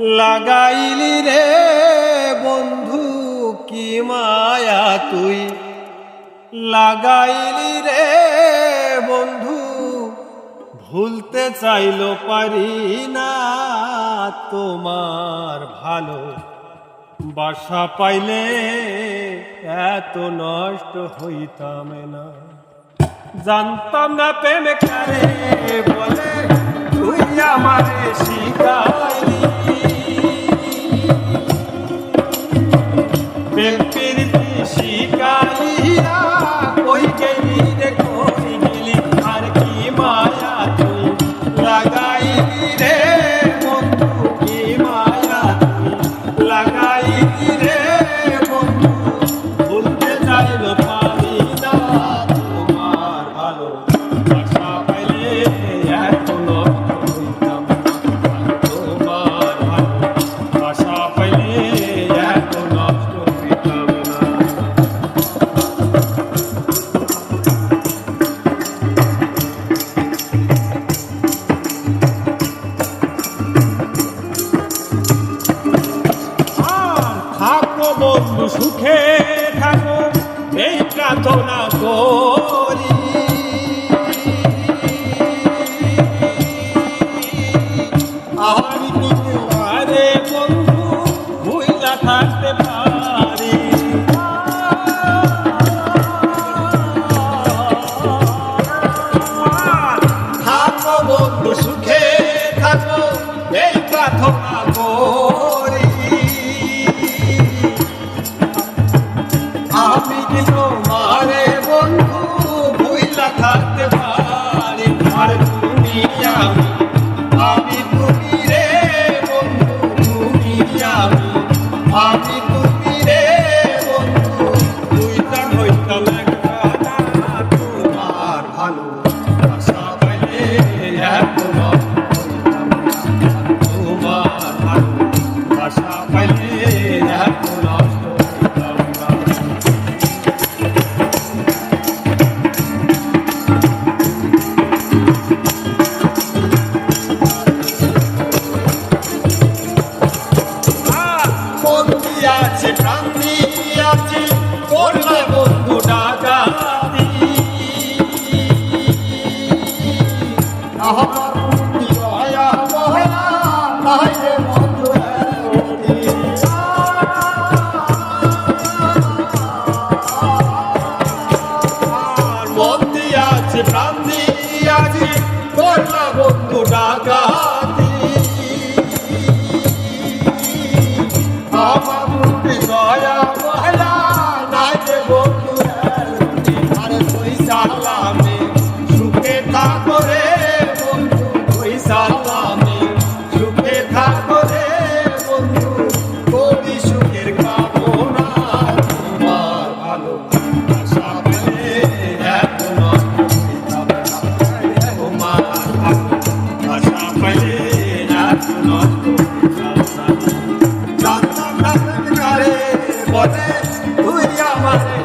লাগাইলি রে বন্ধু, কি মায়া তুই? লাগাইলি রে বন্ধু, ভুলতে চাইল পারি না তোমার ভালো। বাসা পাইলে এত নষ্ট হইতাম না। জানতাম না প্রেম কারে বলে, তুই আমারে শিখাইলি প্রেম প্রীতি সুখে থাকো এই প্রার্থনা করি। আর তুমি আমি তুমি রে বন্ধু তুমি আমি তুমি রে বন্ধু দুইটা হইতাম একটা না তোমার ভালো আশা হইতাম না। তোমার বন্ধু আছে প্রান্তি আছে করলে বন্ধু ডাকাতি। আমার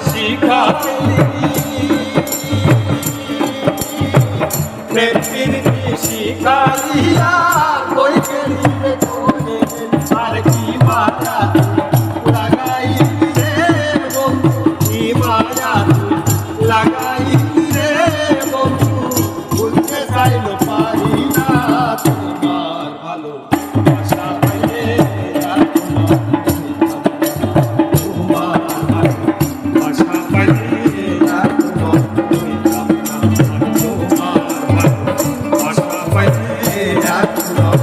শিখা প্রেম প্রীতি শিখা দিয়া কই গেলি রে কোনে আর কি মাতা রাখলাম